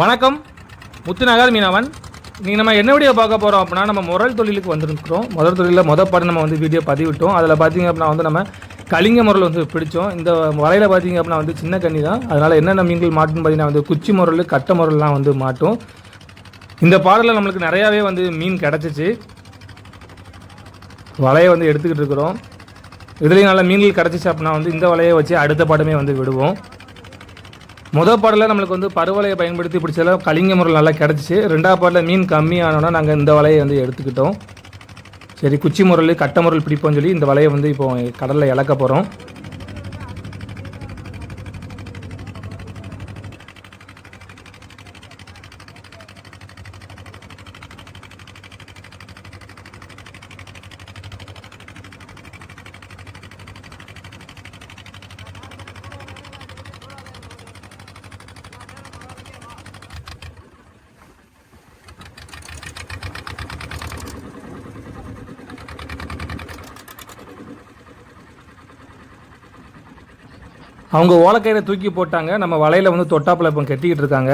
வணக்கம். முத்துநகர் மீனவன். நீங்கள் நம்ம என்ன வீடியோ பார்க்க போகிறோம் அப்படின்னா நம்ம முரல் தொழிலுக்கு வந்திருக்கிறோம். முதல் தொழிலில் மொதல் பாடம் நம்ம வந்து வீடியோ பதிவிட்டோம். அதில் பார்த்தீங்க அப்படின்னா வந்து நம்ம கலிங்க முரல் வந்து பிடிச்சோம். இந்த வலையில் பார்த்தீங்க அப்படின்னா வந்து சின்ன கண்ணி தான். அதனால் என்னென்ன மீன்கள் மாட்டுன்னு பார்த்தீங்கன்னா வந்து குச்சி முரல் கட்டை முரல்லாம் வந்து மாட்டும். இந்த பாடலில் நம்மளுக்கு நிறையாவே வந்து மீன் கிடச்சிச்சு. வலையை வந்து எடுத்துக்கிட்டு இருக்கிறோம். இதுலேயும் நல்ல மீன்கள் கிடச்சிச்சு அப்படின்னா வந்து இந்த வலையை வச்சு அடுத்த பாடமே வந்து விடுவோம். முதல் பாடலில் நம்மளுக்கு வந்து பருவலையை பயன்படுத்தி பிடிச்சதில் கலிங்க முறை நல்லா கிடச்சிச்சு. ரெண்டாவது பாடலில் மீன் கம்மியானோன்னா நாங்கள் இந்த வலையை வந்து எடுத்துக்கிட்டோம். சரி குச்சி முரல் கட்டை முரல் பிடிப்போம்னு சொல்லி இந்த வலையை வந்து இப்போ கடலில் இழக்க போகிறோம் அவங்க ஓலக்கையில் தூக்கி போட்டாங்க. நம்ம வலையில் வந்து தொட்டாப்பில் இப்போ கட்டிக்கிட்டு இருக்காங்க.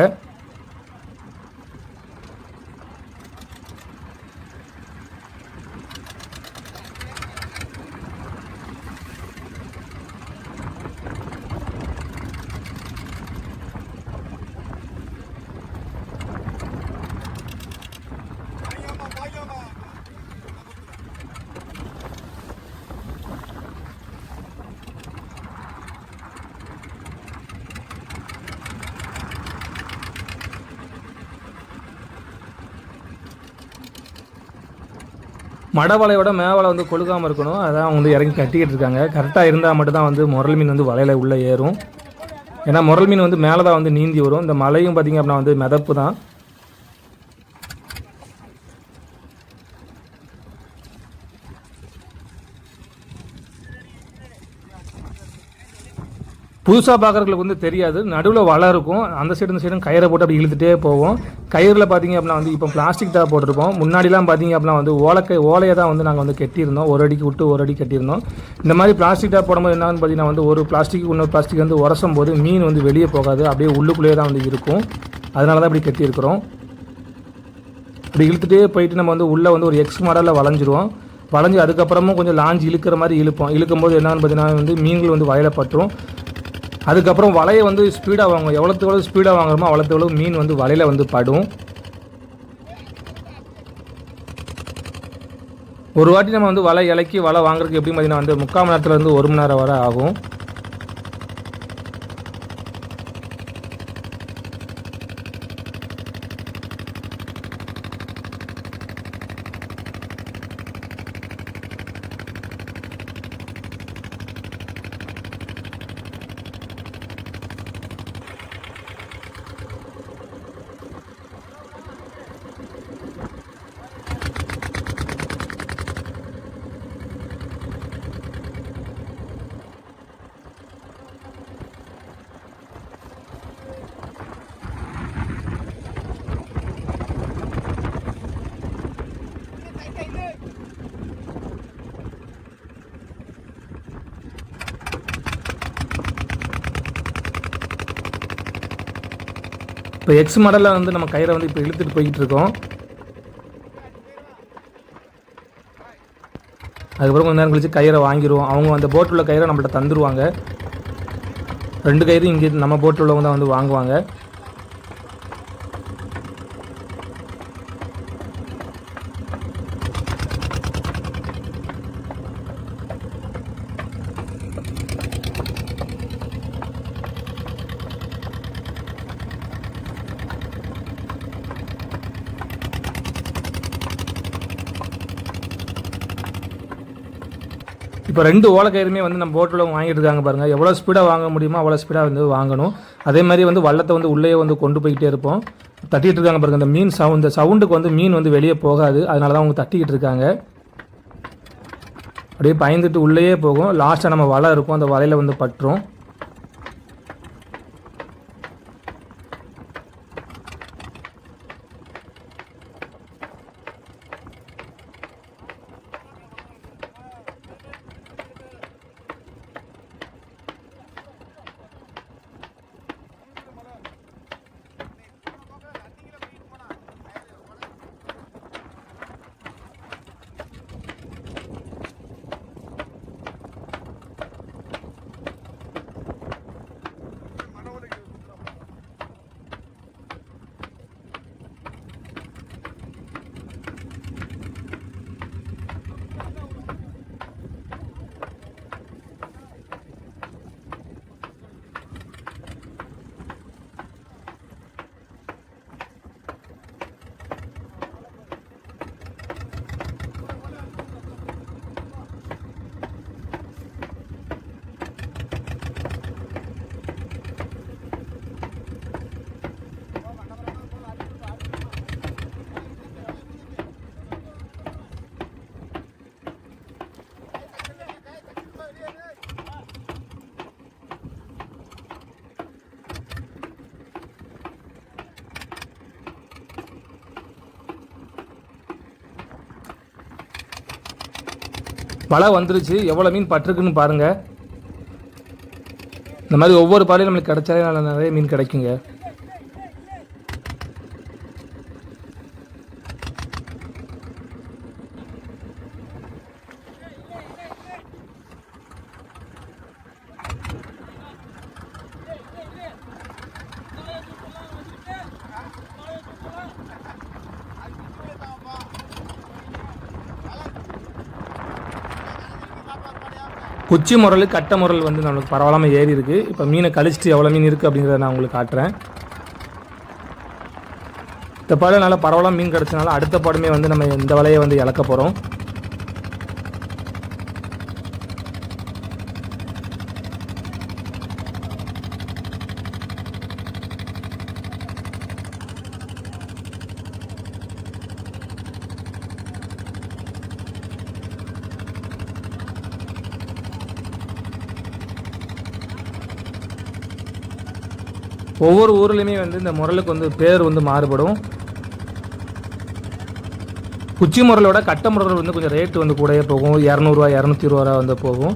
மடவலையோட மேவலை வந்து கொழுக்காமல் இருக்கணும். அதான் அவங்க வந்து இறங்கி கட்டிக்கிட்டு இருக்காங்க. கரெக்டாக இருந்தால் மட்டும்தான் வந்து முரல் மீன் வந்து வலையில் உள்ளே ஏறும். ஏன்னா முரல் மீன் வந்து மேலே தான் வந்து நீந்தி வரும். இந்த மலையும் பார்த்திங்க அப்படின்னா வந்து மிதப்பு தான் புதுசாக பார்க்குறவங்களுக்கு வந்து தெரியாது. நடுவில் வலை இருக்கும். அந்த சைடு இந்த சைடும் கயிறை போட்டு அப்படி இழுத்துட்டே போவோம். கயிறில் பார்த்தீங்க அப்படின்னா வந்து இப்போ பிளாஸ்டிக் தான் போட்டிருப்போம் முன்னாடிலாம் பார்த்தீங்க அப்படின்னா வந்து ஓலக்கை ஓலையை தான் வந்து நாங்கள் வந்து கட்டியிருந்தோம். ஒரு அடிக்கு விட்டு ஒரு அடி கட்டியிருந்தோம். இந்த மாதிரி பிளாஸ்டிக் தான் போடும்போது என்னன்னு பார்த்தீங்கன்னா வந்து ஒரு பிளாஸ்டிக் இன்னொரு பிளாஸ்டிக் வந்து உரசும் போது மீன் வந்து வெளியே போகாது. அப்படியே உள்ளுக்குள்ளேயே தான் வந்து இருக்கும். அதனால தான் இப்படி கட்டியிருக்கிறோம். இப்படி இழுத்துட்டே போயிட்டு நம்ம வந்து உள்ளே வந்து ஒரு எக்ஸ் மாடலில் வளைஞ்சிருவோம். வளைஞ்சு அதுக்கப்புறமும் கொஞ்சம் லாஞ்சி இழுக்கிற மாதிரி இழுப்போம். இழுக்கும்போது என்னன்னு பார்த்தீங்கன்னா வந்து மீன்கள் வந்து வயலை பற்றும் அதுக்கப்புறம் வலையை வந்து ஸ்பீடாக வாங்குவோம் எவ்வளோத்துக்கு எவ்வளோ ஸ்பீடாக வாங்குறோமோ அவ்வளோத்துக்கு எவ்வளோ மீன் வந்து வலையில் வந்து படும். ஒரு வாட்டி நம்ம வந்து வலை இலக்கி வலை வாங்குறதுக்கு எப்படி பார்த்தீங்கன்னா வந்து முக்கால் மணி நேரத்தில் வந்து ஒரு மணி நேரம் வரை ஆகும். இப்போ எக்ஸ் மாடலில் வந்து நம்ம கயிறை வந்து இப்போ இழுத்துட்டு போய்கிட்டு இருக்கோம். அதுக்கப்புறம் கொஞ்ச நேரம் கழிச்சு கயிறை வாங்கிடுவோம் அவங்க அந்த போட்டில் உள்ள கயிறை நம்மள்ட்ட தந்துடுவாங்க ரெண்டு கயிறு இங்கே நம்ம போட்டில் உள்ளவங்க தான் வந்து வாங்குவாங்க. இப்போ ரெண்டு ஓலக்கயிறுமே வந்து நம்ம போட்டில் வாங்கிட்டு இருக்காங்க பாருங்கள் எவ்வளோ ஸ்பீடாக வாங்க முடியுமோ அவ்வளோ ஸ்பீடாக வந்து வாங்கணும். அதே மாதிரி வந்து வள்ளத்தை வந்து உள்ளே வந்து கொண்டு போய்கிட்டே இருப்போம். தட்டிகிட்டு இருக்காங்க பாருங்கள் இந்த மீன் சவுண்ட் இந்த சவுண்டுக்கு வந்து மீன் வந்து வெளியே போகாது. அதனால தான் அவங்க தட்டிக்கிட்டு இருக்காங்க. அப்படியே பயந்துட்டு உள்ளேயே போகும். லாஸ்ட்டாக நம்ம வலை இருக்கும். அந்த வலையில் வந்து பட்டுரும். வலை வந்துருச்சு. எவ்வளோ மீன் பட்டிருக்குன்னு பாருங்கள் இந்த மாதிரி ஒவ்வொரு பாலையும் நம்மளுக்கு கிடைச்சாலே நல்ல நிறைய மீன் கிடைக்குங்க. குச்சி முரல் கட்டை முரல் வந்து நம்மளுக்கு பரவாயில்லாமல் ஏறி இருக்கு. இப்போ மீனை கழிச்சிட்டு எவ்வளோ மீன் இருக்குது அப்படிங்கிறத நான் உங்களுக்கு காட்டுறேன். இந்த பாடம் நல்லா பரவாயில்ல மீன் கிடச்சனால அடுத்த பாடமே வந்து நம்ம இந்த வலையை வந்து இழக்க போகிறோம் ஒவ்வொரு ஊர்லேயுமே வந்து இந்த முரலுக்கு வந்து பேர் வந்து மாறுபடும். குச்சி முரலோட கட்ட முரல் வந்து கொஞ்சம் ரேட்டு வந்து கூடயே போகும். இரநூறுவா இரநூத்தி இருபது ரூபா வந்து போகும்.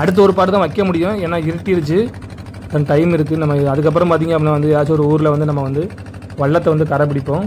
அடுத்து ஒரு பாட்டு தான் வைக்க முடியும். ஏன்னா இருட்டிருச்சு. டைம் இருக்குது நம்ம அதுக்கப்புறம் பார்த்தீங்க அப்படின்னா வந்து ஏதாச்சும் ஒரு ஊரில் வந்து நம்ம வந்து வள்ளத்தை வந்து கரை பிடிப்போம்.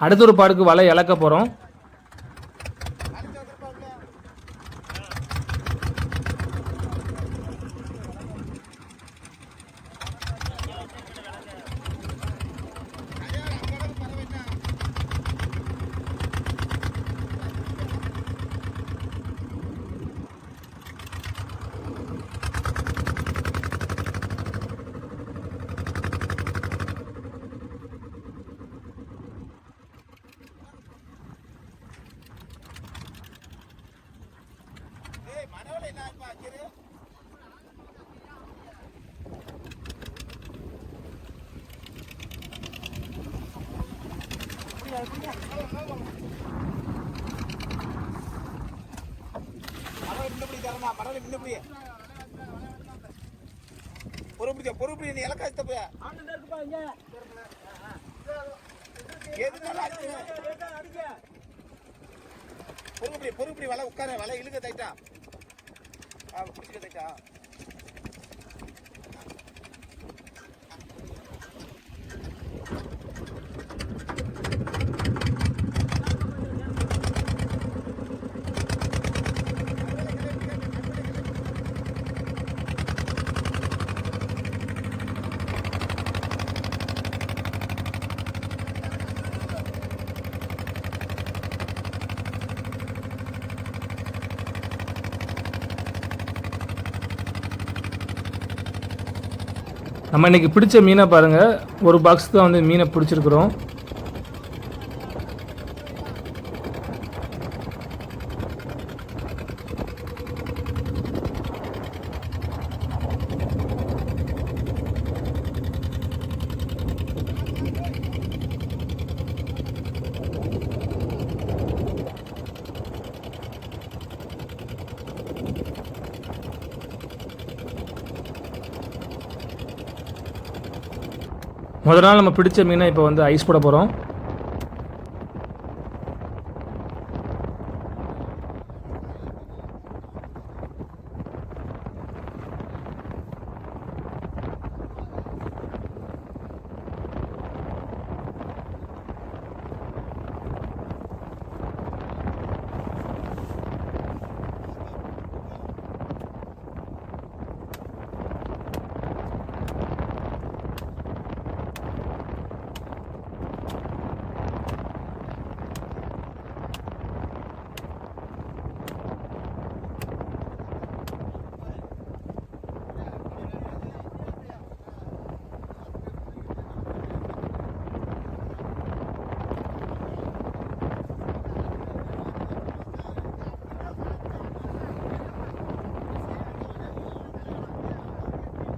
அடுத்த ஒரு பாடுக்கு வலை இழக்க போகிறோம் பொறுப்பிடிச்ச பொறுப்பிடி நீ இலக்காச்சு தப்பையா எதுனாலும் அடிச்சு பொறுப்பிடி பொறுப்பிடி வலை உட்கார வலை இழுக்க தைட்டா பிடிச்சிக்க தைட்டா நம்ம இன்றைக்கி பிடிச்ச மீனை பாருங்கள் ஒரு பாக்ஸ் தான் வந்து மீனை பிடிச்சிருக்கிறோம். முதல் நாள் நம்ம பிடிச்ச மீனை இப்போ வந்து ஐஸ் போட போகிறோம்